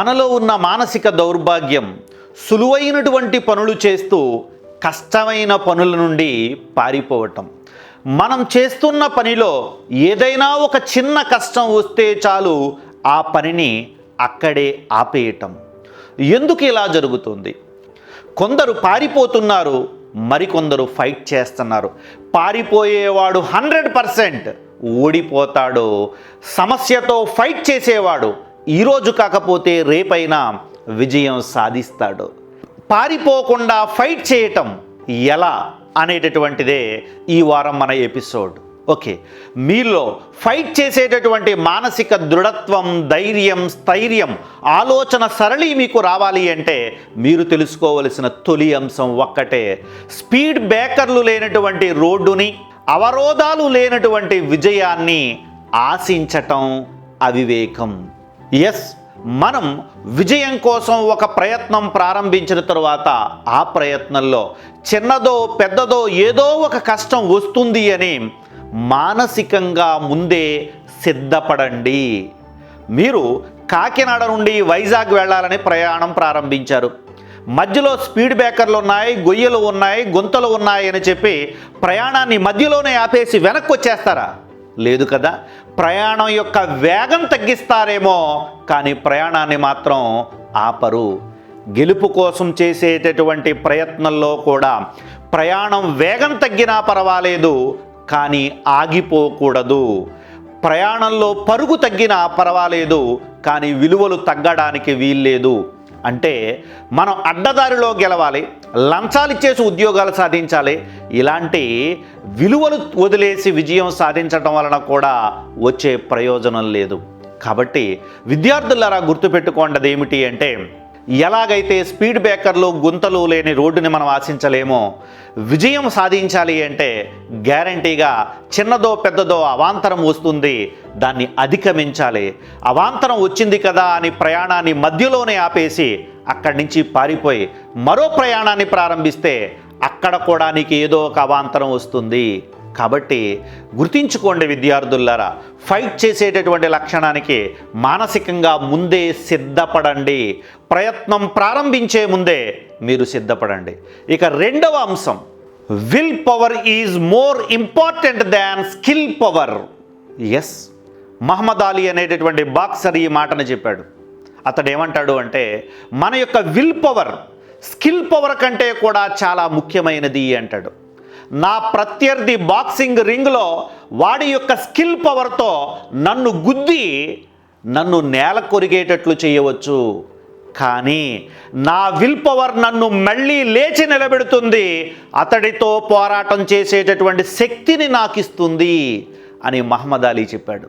మనలో ఉన్న మానసిక దౌర్భాగ్యం సులువైనటువంటి పనులు చేస్తూ కష్టమైన పనుల నుండి పారిపోవటం. మనం చేస్తున్న పనిలో ఏదైనా ఒక చిన్న కష్టం వస్తే చాలు ఆ పనిని అక్కడే ఆపేయటం. ఎందుకు ఇలా జరుగుతుంది? కొందరు పారిపోతున్నారు మరికొందరు ఫైట్ చేస్తున్నారు. పారిపోయేవాడు హండ్రెడ్ పర్సెంట్ ఓడిపోతాడు సమస్యతో ఫైట్ చేసేవాడు ఈరోజు కాకపోతే రేపైనా విజయం సాధిస్తాడు. పారిపోకుండా ఫైట్ చేయటం ఎలా అనేటటువంటిదే ఈ వారం మన ఎపిసోడ్. ఓకే మీలో ఫైట్ చేసేటటువంటి మానసిక దృఢత్వం ధైర్యం స్థైర్యం ఆలోచన సరళి మీకు రావాలి అంటే మీరు తెలుసుకోవలసిన తొలి అంశం ఒక్కటే. స్పీడ్ బ్రేకర్లు లేనటువంటి రోడ్డుని అవరోధాలు లేనటువంటి విజయాన్ని ఆశించటం అవివేకం. ఎస్ మనం విజయం కోసం ఒక ప్రయత్నం ప్రారంభించిన తరువాత ఆ ప్రయత్నంలో చిన్నదో పెద్దదో ఏదో ఒక కష్టం వస్తుంది అని మానసికంగా ముందే సిద్ధపడండి. మీరు కాకినాడ నుండి వైజాగ్ వెళ్ళాలని ప్రయాణం ప్రారంభించారు. మధ్యలో స్పీడ్ బ్రేకర్లు ఉన్నాయి గొయ్యలు ఉన్నాయి గుంతలు ఉన్నాయి అని చెప్పి ప్రయాణాన్ని మధ్యలోనే ఆపేసి వెనక్కి వచ్చేస్తారా లేదు కదా? ప్రయాణం యొక్క వేగం తగ్గిస్తారేమో కానీ ప్రయాణాన్ని మాత్రం ఆపరు. గెలుపు కోసం చేసేటటువంటి ప్రయత్నంలో కూడా ప్రయాణం వేగం తగ్గినా పర్వాలేదు కానీ ఆగిపోకూడదు. ప్రయాణంలో పరుగు తగ్గినా పర్వాలేదు కానీ విలువలు తగ్గడానికి వీల్లేదు. అంటే మనం అడ్డదారిలో గెలవాలి లంచాలు ఇచ్చేసి ఉద్యోగాలు సాధించాలి. ఇలాంటి విలువలు వదిలేసి విజయం సాధించడం వలన కూడా వచ్చే ప్రయోజనం లేదు. కాబట్టి విద్యార్థులారా గుర్తుపెట్టుకోండది ఏమిటి అంటే ఎలాగైతే స్పీడ్ బ్రేకర్లు గుంతలు లేని రోడ్డుని మనం ఆశించలేమో విజయం సాధించాలి అంటే గ్యారంటీగా చిన్నదో పెద్దదో అవాంతరం వస్తుంది. దాన్ని అధిగమించాలి. అవాంతరం వచ్చింది కదా అని ప్రయాణాన్ని మధ్యలోనే ఆపేసి అక్కడి నుంచి పారిపోయి మరో ప్రయాణాన్ని ప్రారంభిస్తే అక్కడ కూడా నీకు ఏదో ఒక అవాంతరం వస్తుంది. కాబట్టి గుర్తించుకోండి విద్యార్థులారా ఫైట్ చేసేటటువంటి లక్షణానికి మానసికంగా ముందే సిద్ధపడండి. ప్రయత్నం ప్రారంభించే ముందే మీరు సిద్ధపడండి. ఇక రెండవ అంశం will power is more important than skill power. Yes Muhammad Ali అనేటటువంటి బాక్సర్ ఈ మాటను చెప్పాడు. అతడు ఏమంటాడు అంటే మన యొక్క విల్ పవర్ స్కిల్ పవర్ కంటే కూడా చాలా ముఖ్యమైనది అంటాడు. నా ప్రత్యర్థి బాక్సింగ్ రింగ్లో వాడి యొక్క స్కిల్ పవర్తో నన్ను గుద్ది నన్ను నేల కొరిగేటట్లు చేయవచ్చు. కానీ నా విల్ పవర్ నన్ను మళ్ళీ లేచి నిలబెడుతుంది అతడితో పోరాటం చేసేటటువంటి శక్తిని నాకు ఇస్తుంది అని మహమ్మద్ అలీ చెప్పాడు.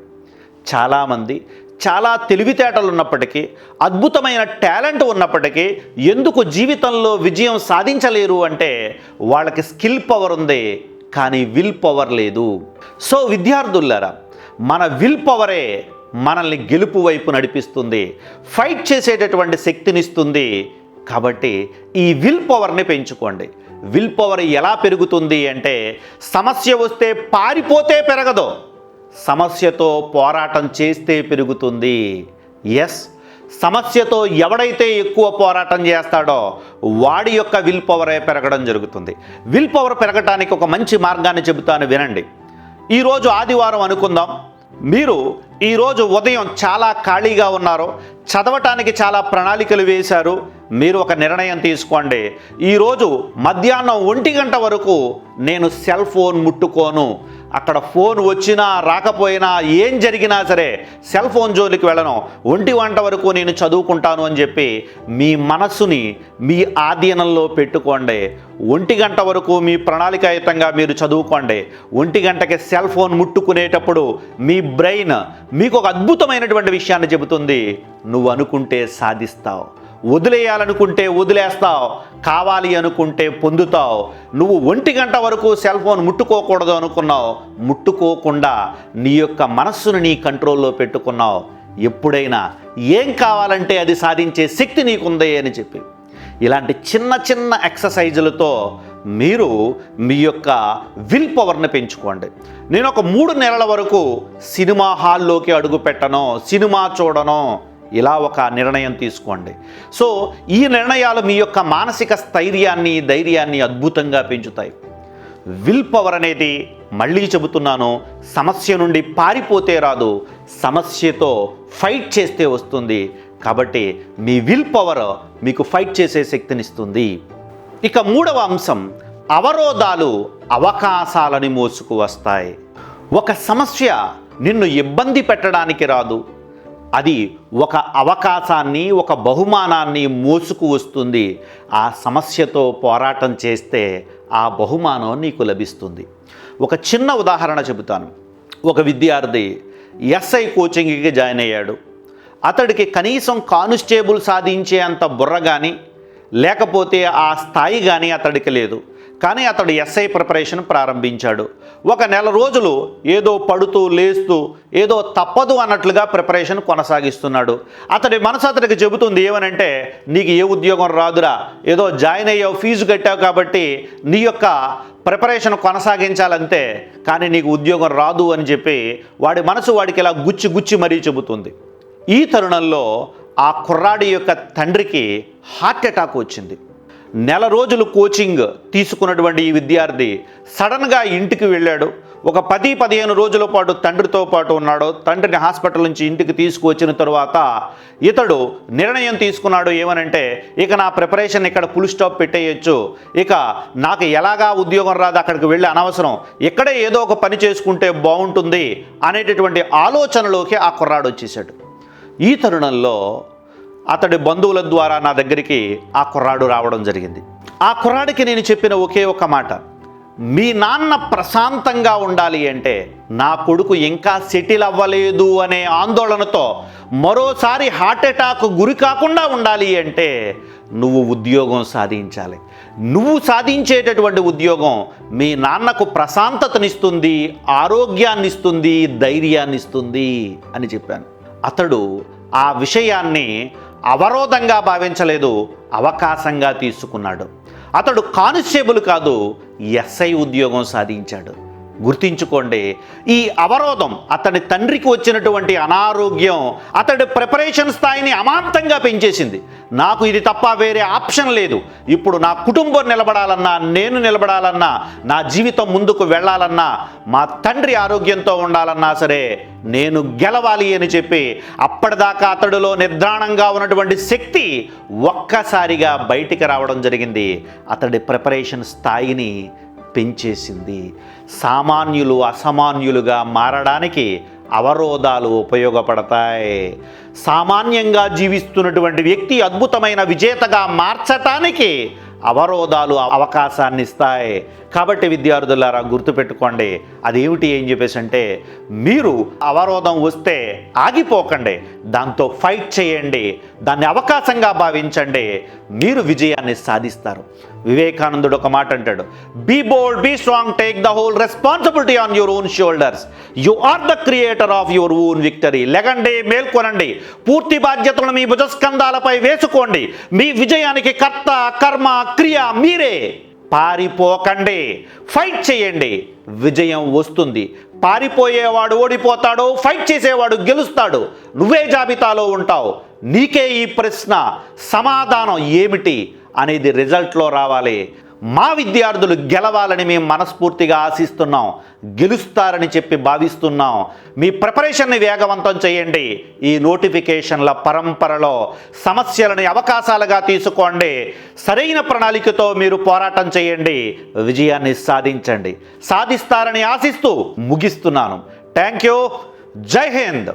చాలామంది చాలా తెలివితేటలు ఉన్నప్పటికీ అద్భుతమైన టాలెంట్ ఉన్నప్పటికీ ఎందుకు జీవితంలో విజయం సాధించలేరు అంటే వాళ్ళకి స్కిల్ పవర్ ఉంది కానీ విల్ పవర్ లేదు. సో విద్యార్థులారా మన విల్ పవరే మనల్ని గెలుపు వైపు నడిపిస్తుంది ఫైట్ చేసేటటువంటి శక్తినిస్తుంది. కాబట్టి ఈ విల్ పవర్ని పెంచుకోండి. విల్ పవర్ ఎలా పెరుగుతుంది అంటే సమస్య వస్తే పారిపోతే పెరగదు. సమస్యతో పోరాటం చేస్తే పెరుగుతుంది. ఎస్ సమస్యతో ఎవడైతే ఎక్కువ పోరాటం చేస్తాడో వాడి యొక్క విల్ పవరే పెరగడం జరుగుతుంది. విల్ పవర్ పెరగటానికి ఒక మంచి మార్గాన్ని చెబుతాను వినండి. ఈరోజు ఆదివారం అనుకుందాం. మీరు ఈరోజు ఉదయం చాలా ఖాళీగా ఉన్నారు. చదవటానికి చాలా ప్రణాళికలు వేశారు. మీరు ఒక నిర్ణయం తీసుకోండి. ఈరోజు మధ్యాహ్నం ఒంటి గంట వరకు నేను సెల్ ఫోన్ ముట్టుకోను. అక్కడ ఫోన్ వచ్చినా రాకపోయినా ఏం జరిగినా సరే సెల్ ఫోన్ జోలికి వెళ్ళను. ఒంటి వంట వరకు నేను చదువుకుంటాను అని చెప్పి మీ మనస్సుని మీ ఆధీనంలో పెట్టుకోండి. ఒంటి గంట వరకు మీ ప్రణాళికాయుతంగా మీరు చదువుకోండి. ఒంటి గంటకి సెల్ ఫోన్ ముట్టుకునేటప్పుడు మీ బ్రెయిన్ మీకు ఒక అద్భుతమైనటువంటి విషయాన్ని చెబుతుంది. నువ్వు అనుకుంటే సాధిస్తావు. వదిలేయాలనుకుంటే వదిలేస్తావు. కావాలి అనుకుంటే పొందుతావు. నువ్వు ఒంటి గంట వరకు సెల్ ఫోన్ ముట్టుకోకూడదు అనుకున్నావు. ముట్టుకోకుండా నీ యొక్క మనస్సును నీ కంట్రోల్లో పెట్టుకున్నావు. ఎప్పుడైనా ఏం కావాలంటే అది సాధించే శక్తి నీకుంది అని చెప్పి. ఇలాంటి చిన్న చిన్న ఎక్సర్సైజులతో మీరు మీ యొక్క విల్ పవర్ని పెంచుకోండి. నేను ఒక మూడు నెలల వరకు సినిమా హాల్లోకి అడుగు పెట్టను సినిమా చూడను ఇలా ఒక నిర్ణయం తీసుకోండి. సో ఈ నిర్ణయాలు మీ యొక్క మానసిక స్థైర్యాన్ని ధైర్యాన్ని అద్భుతంగా పెంచుతాయి. విల్ పవర్ అనేది మళ్ళీ చెబుతున్నాను సమస్య నుండి పారిపోతే రాదు సమస్యతో ఫైట్ చేస్తే వస్తుంది. కాబట్టి మీ విల్ పవర్ మీకు ఫైట్ చేసే శక్తినిస్తుంది ఇక మూడవ అంశం అవరోధాలు అవకాశాలని మోసుకు వస్తాయి. ఒక సమస్య నిన్ను ఇబ్బంది పెట్టడానికి రాదు. అది ఒక అవకాశాన్ని ఒక బహుమానాన్ని మోసుకు వస్తుంది. ఆ సమస్యతో పోరాటం చేస్తే ఆ బహుమానం నీకు లభిస్తుంది. ఒక చిన్న ఉదాహరణ చెబుతాను. ఒక విద్యార్థి ఎస్ఐ కోచింగ్కి జాయిన్ అయ్యాడు. అతడికి కనీసం కానిస్టేబుల్ సాధించే అంత బుర్ర కానీ లేకపోతే ఆ స్థాయి కానీ అతడికి లేదు. కానీ అతడు ఎస్ఐ ప్రిపరేషన్ ప్రారంభించాడు. ఒక నెల రోజులు ఏదో పడుతూ లేస్తూ ఏదో తప్పదు అన్నట్లుగా ప్రిపరేషన్ కొనసాగిస్తున్నాడు. అతడి మనసు అతడికి చెబుతుంది ఏమనంటే నీకు ఏ ఉద్యోగం రాదురా ఏదో జాయిన్ అయ్యావు ఫీజు కట్టావు కాబట్టి నీ యొక్క ప్రిపరేషన్ కొనసాగించాలంతే కానీ నీకు ఉద్యోగం రాదు అని చెప్పి వాడి మనసు వాడికి ఇలా గుచ్చి గుచ్చి మరీ చెబుతుంది. ఈ తరుణంలో ఆ కుర్రాడి యొక్క తండ్రికి హార్ట్ అటాక్ వచ్చింది. నెల రోజులు కోచింగ్ తీసుకున్నటువంటి ఈ విద్యార్థి సడన్గా ఇంటికి వెళ్ళాడు. ఒక పది పదిహేను రోజుల పాటు తండ్రితో పాటు ఉన్నాడు. తండ్రిని హాస్పిటల్ నుంచి ఇంటికి తీసుకువచ్చిన తరువాత ఇతడు నిర్ణయం తీసుకున్నాడు ఏమనంటే ఇక నా ప్రిపరేషన్ ఇక్కడ ఫుల్ స్టాప్ పెట్టేయచ్చు. ఇక నాకు ఎలాగా ఉద్యోగం రాదు అక్కడికి వెళ్ళి అనవసరం. ఇక్కడే ఏదో ఒక పని చేసుకుంటే బాగుంటుంది అనేటటువంటి ఆలోచనలోకి ఆ కుర్రాడు వచ్చేసాడు. ఈ తరుణంలో అతడి బంధువుల ద్వారా నా దగ్గరికి ఆ కుర్రాడు రావడం జరిగింది. ఆ కుర్రాడికి నేను చెప్పిన ఒకే ఒక మాట మీ నాన్న ప్రశాంతంగా ఉండాలి అంటే నా కొడుకు ఇంకా సెటిల్ అవ్వలేదు అనే ఆందోళనతో మరోసారి హార్ట్ అటాక్ గురి కాకుండా ఉండాలి అంటే నువ్వు ఉద్యోగం సాధించాలి. నువ్వు సాధించేటటువంటి ఉద్యోగం మీ నాన్నకు ప్రశాంతతనిస్తుంది ఆరోగ్యాన్ని ఇస్తుంది ధైర్యాన్ని ఇస్తుంది అని చెప్పాను. అతడు ఆ విషయాన్ని అవరోధంగా భావించలేదు అవకాశంగా తీసుకున్నాడు. అతడు కానిస్టేబుల్ కాదు ఎస్ఐ ఉద్యోగం సాధించాడు. గుర్తించుకోండి. ఈ అవరోధం అతడి తండ్రికి వచ్చినటువంటి అనారోగ్యం అతడి ప్రిపరేషన్ స్థాయిని అమాంతంగా పెంచేసింది. నాకు ఇది తప్ప వేరే ఆప్షన్ లేదు. ఇప్పుడు నా కుటుంబం నిలబడాలన్నా నేను నిలబడాలన్నా నా జీవితం ముందుకు వెళ్ళాలన్నా మా తండ్రి ఆరోగ్యంతో ఉండాలన్నా సరే నేను గెలవాలి అని చెప్పి అప్పటిదాకా అతడిలో నిద్రాణంగా ఉన్నటువంటి శక్తి ఒక్కసారిగా బయటికి రావడం జరిగింది. అతడి ప్రిపరేషన్ స్థాయిని పెంచేసింది. సామాన్యులు అసామాన్యులుగా మారడానికి అవరోధాలు ఉపయోగపడతాయి. సామాన్యంగా జీవిస్తున్నటువంటి వ్యక్తి అద్భుతమైన విజేతగా మార్చటానికి అవరోధాలు అవకాశాన్ని ఇస్తాయి. కాబట్టి విద్యార్థులారా గుర్తుపెట్టుకోండి అదేమిటి ఏం చెప్పేసి అంటే మీరు అవరోధం వస్తే ఆగిపోకండి దాంతో ఫైట్ చేయండి దాన్ని అవకాశంగా భావించండి మీరు విజయాన్ని సాధిస్తారు. వివేకానందుడు ఒక మాట అంటాడు be bold be strong take the whole responsibility on your own shoulders you are the creator of your own victory లెగండి మేల్కొనండి పూర్తి బాధ్యతలను మీ భుజస్కంధాలపై వేసుకోండి. మీ విజయానికి కర్త కర్మ క్రియ మీరే పారిపోకండి. ఫైట్ చేయండి. విజయం వస్తుంది. పారిపోయేవాడు ఓడిపోతాడు ఫైట్ చేసేవాడు గెలుస్తాడు. నువ్వే జాబితాలో ఉంటావు. నీకే ఈ ప్రశ్న. సమాధానం ఏమిటి? అనేది రిజల్ట్లో రావాలి. మా విద్యార్థులు గెలవాలని మేము మనస్ఫూర్తిగా ఆశిస్తున్నాం గెలుస్తారని చెప్పి భావిస్తున్నాం. మీ ప్రిపరేషన్ని వేగవంతం చేయండి. ఈ నోటిఫికేషన్ల పరంపరలో సమస్యలని అవకాశాలుగా తీసుకోండి. సరైన ప్రణాళికతో మీరు పోరాటం చేయండి. విజయాన్ని సాధించండి. సాధిస్తారని ఆశిస్తూ ముగిస్తున్నాను. థ్యాంక్ యూ జై హింద్.